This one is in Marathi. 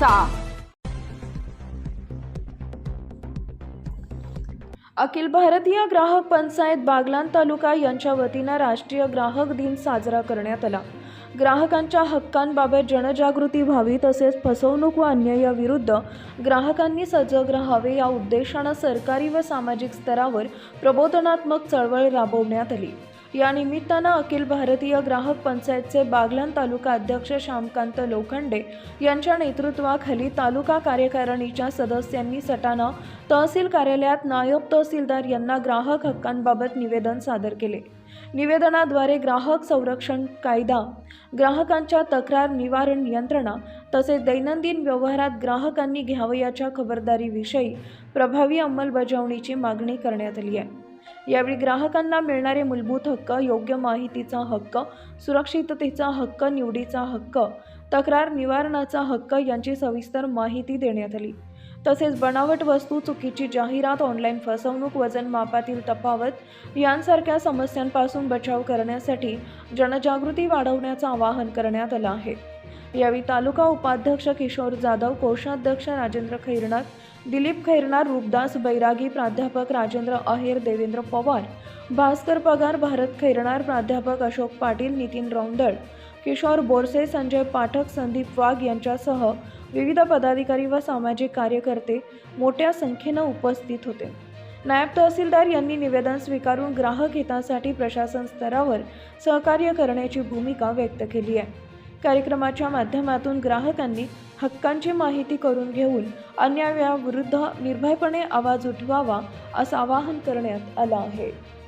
करायचा अखिल भारतीय ग्राहक पंचायत बागलान तालुका यांच्या वतीनं राष्ट्रीय ग्राहक दिन साजरा करण्यात आला. ग्राहकांच्या हक्कांबाबत जनजागृती व्हावी तसेच फसवणूक व अन्यायाविरुद्ध ग्राहकांनी सजग राहावे या उद्देशानं सरकारी व सामाजिक स्तरावर प्रबोधनात्मक चळवळ राबवण्यात आली. या निमित्तानं अखिल भारतीय ग्राहक पंचायतचे बागलान तालुका अध्यक्ष श्यामकांत लोखंडे यांच्या नेतृत्वाखाली तालुका कार्यकारिणीच्या सदस्यांनी सटाणा तहसील कार्यालयात नायब तहसीलदार यांना ग्राहक हक्कांबाबत निवेदन सादर केले. निवेदनाद्वारे ग्राहक संरक्षण कायदा ग्राहकांच्या तक्रार निवारण यंत्रणा तसेच दैनंदिन व्यवहारात ग्राहकांनी घ्यावयाच्या खबरदारीविषयी प्रभावी अंमलबजावणीची मागणी करण्यात आली आहे. यावेळी ग्राहकांना मिळणारे मूलभूत हक्क योग्य माहितीचा हक्क सुरक्षिततेचा हक्क निवडीचा हक्क तक्रार निवारणाचा हक्क यांची सविस्तर माहिती देण्यात आली. तसेच बनावट वस्तू चुकीची जाहिरात ऑनलाईन फसवणूक वजन मापातील तफावत यांसारख्या समस्यांपासून बचाव करण्यासाठी जनजागृती वाढवण्याचं आवाहन करण्यात आलं आहे. यावेळी तालुका उपाध्यक्ष किशोर जाधव कोषाध्यक्ष राजेंद्र खैरनार दिलीप खैरनार रूपदास बैरागी प्राध्यापक राजेंद्र अहेर देवेंद्र पवार भास्कर पगार भारत खैरनार प्राध्यापक अशोक पाटील नितीन रौंदळ किशोर बोरसे संजय पाठक संदीप वाघ यांच्यासह विविध पदाधिकारी व सामाजिक कार्यकर्ते मोठ्या संख्येनं उपस्थित होते. नायब तहसीलदार यांनी निवेदन स्वीकारून ग्राहक हितासाठी प्रशासन स्तरावर सहकार्य करण्याची भूमिका व्यक्त केली आहे. कार्यक्रमाच्या माध्यमातून ग्राहकांनी हक्कांची माहिती करून घेऊन अन्यायाविरुद्ध निर्भयपणे आवाज उठवावा असं आवाहन करण्यात आलं आहे.